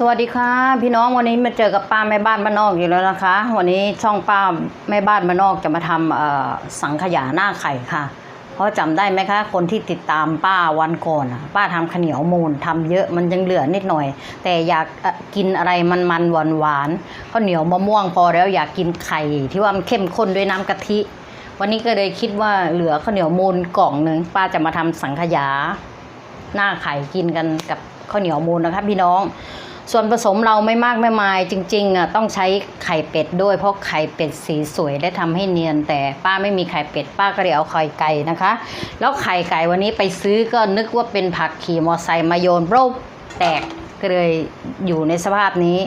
สวัสดีค่ะ พี่น้องวันนี้มาเจอกับป้าแม่บ้านบ้านนอกอยู่แล้วนะคะ วันนี้ช่องป้าแม่บ้านบ้านนอกจะมาทำสังขยาหน้าไข่ค่ะ เพราะจำได้ไหมคะ คนที่ติดตามป้าวันก่อนป้าทำข้าวเหนียวมูนทำเยอะมันยังเหลือนิดหน่อย แต่อยากกินอะไรมันมันหวานหวานๆข้าวเหนียวมะม่วงพอแล้วอยากกินไข่ที่ว่ามันเข้มข้นด้วยน้ำกะทิ วันนี้ก็เลยคิดว่าเหลือข้าวเหนียวมูนกล่องหนึ่งป้าจะมาทำสังขยาหน้าไข่กินกันกับข้าวเหนียวมูนนะคะพี่น้อง ส่วนผสมเราไม่มากไม่มายจริงๆอะต้องใช้ไข่เป็ดด้วย เพราะไข่เป็ดสีสวยได้ทำให้เนียน แต่ป้าไม่มีไข่เป็ดป้าก็เลยเอาไข่ไก่นะคะ แล้วไข่ไก่วันนี้ไปซื้อก็นึกว่าเป็นผักขี่มอไซค์มาโยนโรบแตกก็เลยอยู่ในสภาพนี้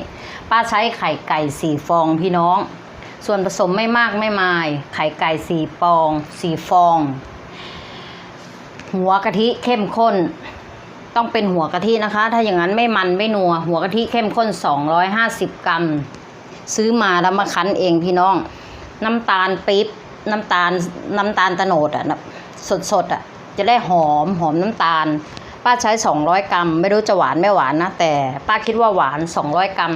ป้าใช้ไข่ไก่สี่ฟองพี่น้อง ส่วนผสมไม่มากไม่มาย ไข่ไก่สี่ฟองสี่ฟอง หัวกะทิเข้มข้น ต้องเป็นหัวกะทินะคะ ถ้าอย่างนั้นไม่มันไม่นัว หัวกะทิเข้มข้น 250 กรัม ซื้อมาแล้วมาคั้นเองพี่น้อง น้ำตาลปี๊บน้ำตาลน้ำตาลตะโนดอะสดสดๆอะจะได้หอมหอมน้ำตาล ป้าใช้ 200 กรัม ไม่รู้จะหวานไม่หวานนะ แต่ป้าคิดว่าหวาน 200 กรัม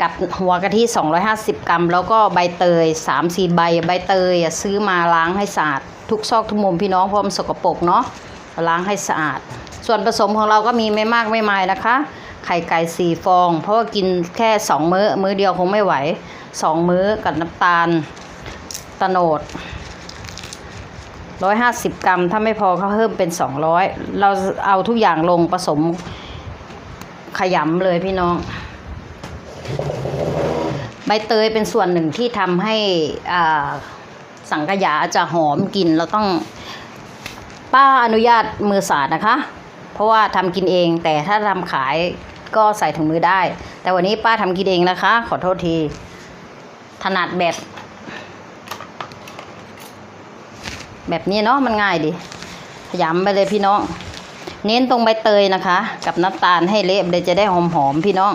กับหัวกะทิ 250 กรัม แล้วก็ใบเตย3-4ใบใบเตยอะซื้อมาล้างให้สะอาดทุกซอกทุกมุมพี่น้องเพราะมันสกปรกเนาะล้างให้สะอาด ส่วนผสมของเราก็มีไม่มากไม่มายนะคะ ไข่ไก่สี่ฟอง เพราะว่ากินแค่สองมื้อ มื้อเดียวคงไม่ไหวสองมื้อกับน้ำตาลตะโนดร้อยห้าสิบกรัม ถ้าไม่พอเขาเพิ่มเป็นสองร้อยเราเอาทุกอย่างลงผสมขยำเลยพี่น้อง ใบเตยเป็นส่วนหนึ่งที่ทำให้สังขยาจะหอมกลิ่นเราต้องป้าอนุญาตมือสะอาดนะคะ เพราะว่าทำกินเอง แต่ถ้าทำขายก็ใส่ถุงมือได้ แต่วันนี้ป้าทำกินเองนะคะ ขอโทษที ถนัดแบบ แบบนี้เนาะมันง่ายดีขยำไปเลยพี่น้อง เน้นตรงใบเตยนะคะ กับน้ำตาลให้เละเลยจะได้หอมๆพี่น้อง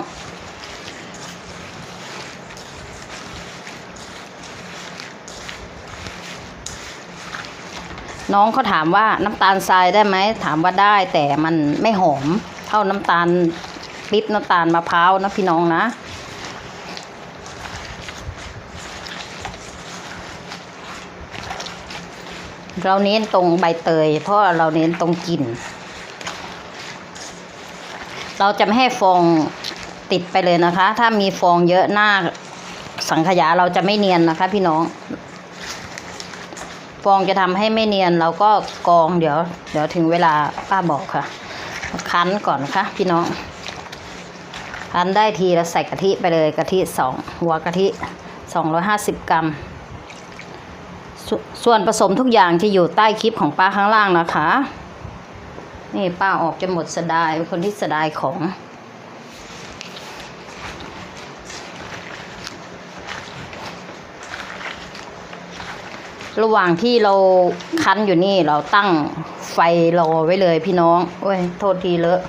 น้องเขาถามว่าน้ำตาลทรายได้ไหมถามว่าได้แต่มันไม่หอม เท่าน้ำตาลปิ๊บน้ำตาลมะพร้าวนะพี่น้องนะเราเน้นตรงใบเตย เพราะเราเน้นตรงกลิ่น เราจะไม่ให้ฟองติดไปเลยนะคะ ถ้ามีฟองเยอะหน้าสังขยาเราจะไม่เนียนนะคะพี่น้อง ฟองจะทำให้ไม่เนียนเราก็กองเดี๋ยว เดี๋ยวถึงเวลาป้าบอกค่ะ คั้นก่อนค่ะพี่น้องคั้นได้ทีแล้วใส่กะทิไปเลยกะทิสองหัวกะทิสองร้อยห้าสิบกรัมสส่วนผสมทุกอย่างจะอยู่ใต้คลิปของป้าข้างล่างนะคะ นี่ป้าออกจะหมดสดายเป็นคนที่สดายของ ระหว่างที่เราคั้นอยู่นี่เราตั้งไฟรอไว้เลยพี่น้อง โอ้ย โทษทีเลอะ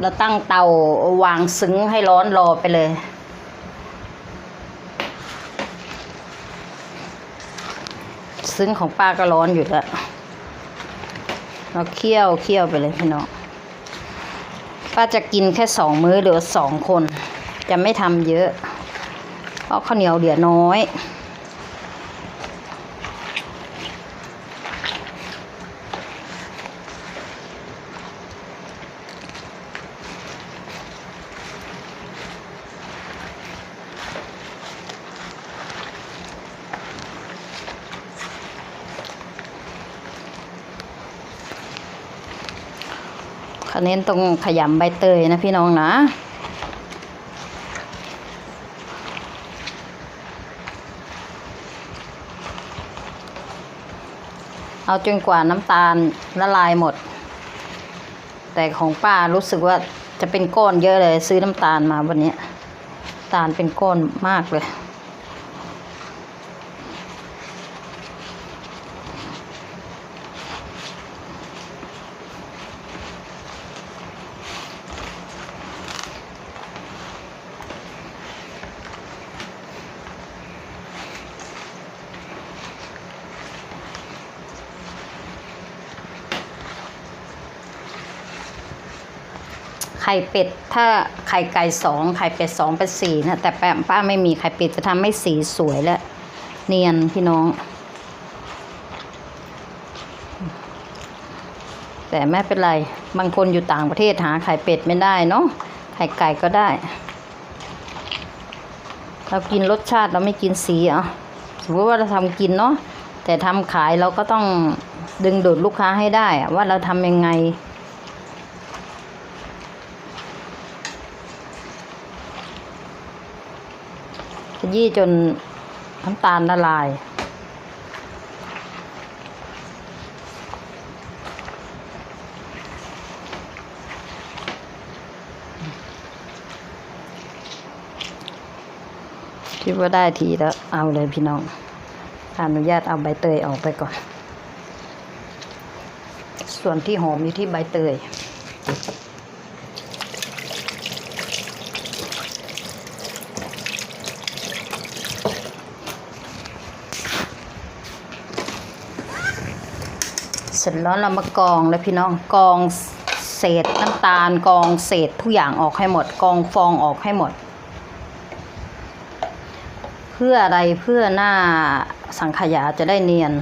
เราตั้งเตาวางซึ้งให้ร้อนรอไปเลย ซึ้งของป้าก็ร้อนอยู่แล้ว เราเคี่ยวเคี่ยวไปเลยพี่น้อง ป้าจะกินแค่สองมื้อหรือสองคน จะไม่ทำเยอะ เพราะข้าวเหนียวเดี๋ยวน้อย เน้นตรงขยำใบเตยนะพี่น้องนะ เอาจนกว่าน้ำตาลละลายหมด แต่ของป้ารู้สึกว่าจะเป็นก้อนเยอะเลย ซื้อน้ำตาลมาวันนี้ตาลเป็นก้อนมากเลย อข่เป็ดถ้าไข่ไก่สองไข่เป็ดสองเป็นสี่นะแต่ป้าป้าไม่มีไข่เป็ดจะทำให้สีสวยและ เนียนพี่น้อง แต่ไม่เป็นไร บางคนอยู่ต่างประเทศหาไข่เป็ดไม่ได้เนาะไข่ไก่ก็ได้ เรากินรสชาติเราไม่กินสีอะสมมติว่าเราทำกินเนาะแต่ทำขายเราก็ต้องดึงดูดลูกค้าให้ได้ว่าเราทำยังไง ยี้จนน้ำตาลละลาย คิดว่าได้ทีแล้ว เอาเลยพี่น้อง อนุญาตเอาใบเตยออกไปก่อน ส่วนที่หอมอยู่ที่ใบเตย ร็จแล้วเรามากองแล้วพี่น้องกองเศษน้ำตาลกองเศษทุกอย่างออกให้หมด กองฟองออกให้หมด เพื่ออะไรเพื่อหน้าสังขยาจะได้เนียน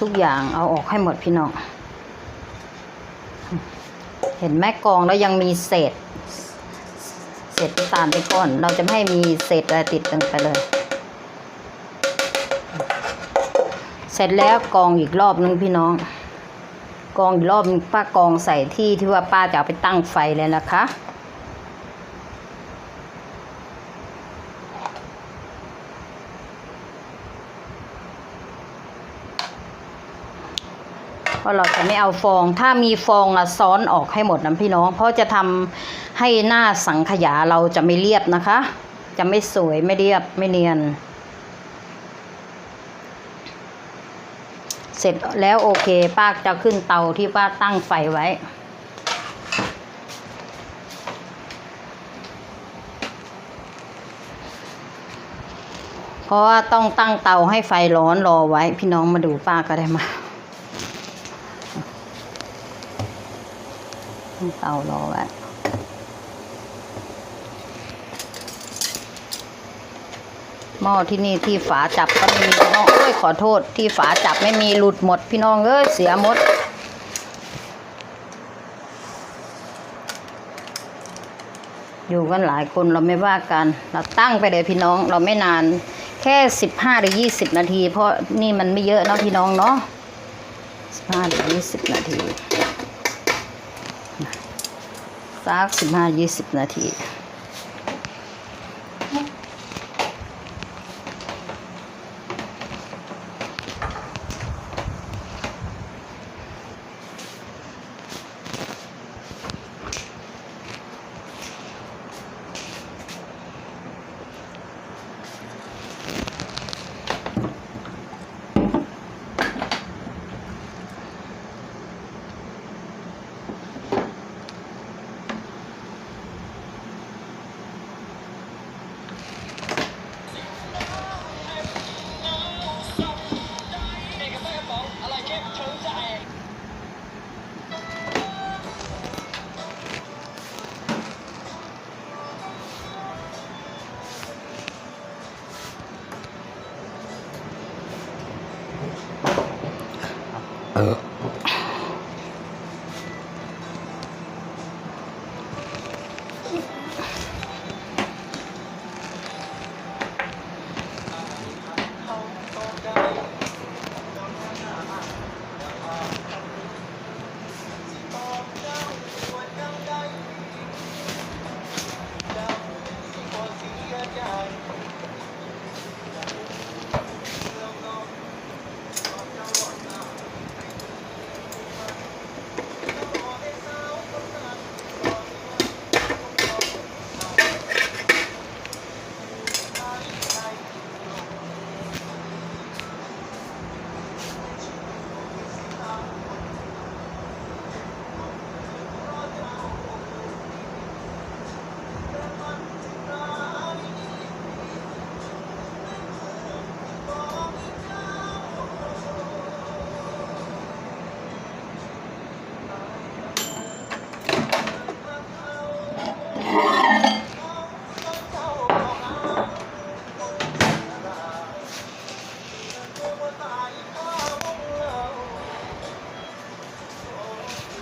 ทุกอย่างเอาออกให้หมดพี่น้อง เห็นแม่กองแล้วยังมีเศษ เศษน้ำตาลไปก้อน เราจะไม่ให้มีเศษอะไรติดกันไปเลย เสร็จแล้วกองอีกรอบนึงพี่น้อง กองอีกรอบป้ากองใส่ที่ที่ว่าป้าจะเอาไปตั้งไฟเลยนะคะ เพราะเราจะไม่เอาฟอง ถ้ามีฟองอะซ้อนออกให้หมดนะพี่น้อง เพราะจะทำให้หน้าสังขยาเราจะไม่เรียบนะคะ จะไม่สวยไม่เรียบไม่เนียน เสร็จแล้วโอเค ป้าจะขึ้นเตาที่ป้าตั้งไฟไว้ เพราะว่าต้องตั้งเตาให้ไฟร้อนรอไว้ พี่น้องมาดูป้าก็ได้มาตั้งเตารอไว้ หม้อที่นี่ที่ฝาจับก็ไม่มีพี่น้องเอ้ยขอโทษ ที่ฝาจับไม่มีหลุดหมด พี่น้องเอ้ยเสียหมดอยู่กันหลายคนเราไม่ว่ากัน เราตั้งไปเลยพี่น้องเราไม่นาน แค่สิบห้าหรือยี่สิบนาที เพราะนี่มันไม่เยอะเนาะพี่น้องเนาะสิบห้าหรือยี่สิบนาทีสักสิบห้ายี่สิบนาที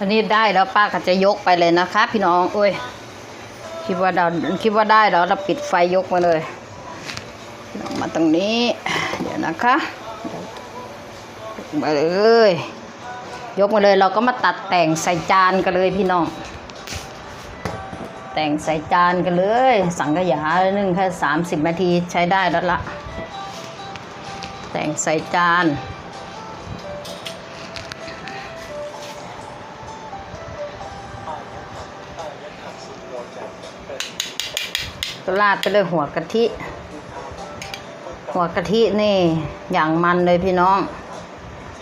อันนี้ได้แล้วป้าก็จะยกไปเลยนะคะ พี่น้องโอ้ยคิดว่าเราคิดว่าได้แล้วเราปิดไฟยกมาเลย มาตรงนี้ เดี๋ยวนะคะมาเลยยกมาเลยเราก็มาตัดแต่งใส่จานกันเลยพี่น้อง แต่งใส่จานกันเลย สังขยาหนึ่งแค่สามสิบนาทีใช้ได้แล้วละแต่งใส่จาน ก็ราดไปเลยหัวกะทิ หัวกะทินี่ อย่างมันเลยพี่น้อง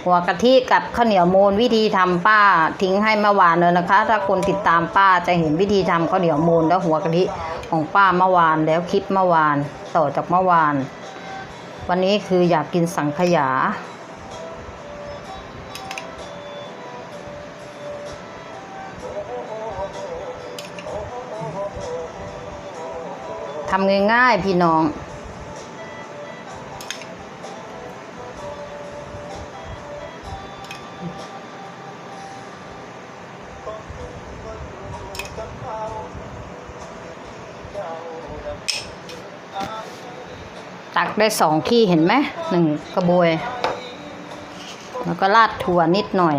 หัวกะทิกับข้าวเหนียวมูนวิธีทำป้าทิ้งให้เมื่อวานเลยนะคะ ถ้าคนติดตามป้าจะเห็นวิธีทำข้าวเหนียวมูนแล้วหัวกะทิของป้าเมื่อวานแล้วคลิปเมื่อวานต่อจากเมื่อวาน วันนี้คืออยากกินสังขยา ทำง่ายๆพี่น้อง ตักได้สองที่เห็นไหมหนึ่งกระบวย แล้วก็ราดถั่วนิดหน่อย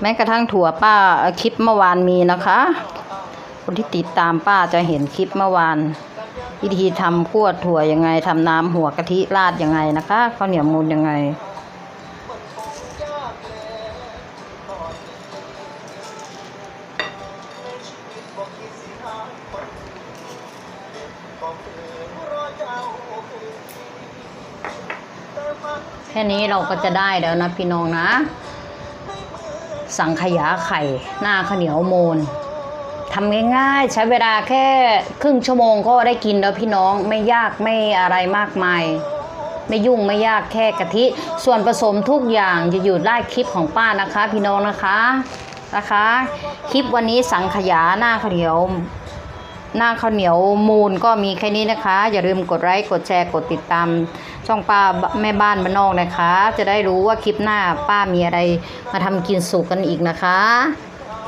แม้กระทั่งถั่วป้าคลิปเมื่อวานมีนะคะ คนที่ติดตามป้าจะเห็นคลิปเมื่อวานวิธีทำคั่วถั่วยังไงทำน้ำหัวกะทิราดยังไงนะคะข้าวเหนียวมูนยังไง แค่นี้เราก็จะได้แล้วนะพี่น้องนะ สังขยาไข่ หน้าข้าวเหนียวมูน ทำง่ายๆ ใช้เวลาแค่ครึ่งชั่วโมงก็ได้กินแล้วพี่น้องไม่ยากไม่อะไรมากมาย ไม่ยุ่งไม่ยากแค่กะทิ ส่วนผสมทุกอย่างจะอยู่ได้คลิปของป้านะคะ พี่น้องนะคะนะคะ คลิปวันนี้สังขยาหน้าข้าวเหนียวหน้าข้าวเหนียวมูลก็มีแค่นี้นะคะ อย่าลืมกดไลค์กดแชร์กดติดตาม ช่องป้าแม่บ้านบ้านนอกนะคะ จะได้รู้ว่าคลิปหน้าป้ามีอะไรมาทำกินสุกกันอีกนะคะ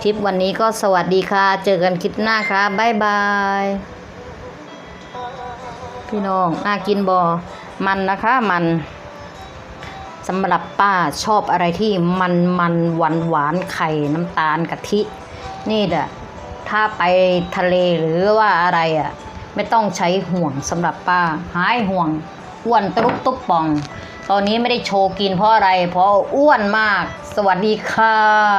คลิปวันนี้ก็สวัสดีค่ะ เจอกันคลิปหน้าค่ะบ๊ายบาย พี่น้องน่ากินบอมันนะคะมันสำหรับป้าชอบอะไรที่มันมันหวานหวานไข่น้ำตาลกะทิ นี่แหละถ้าไปทะเลหรือว่าอะไรอะ ไม่ต้องใช้ห่วงสำหรับป้า หายห่วงอ้วนตรุบตุ๊บป่อง ตอนนี้ไม่ได้โชว์กินเพราะอะไร เพราะอ้วนมาก สวัสดีค่ะ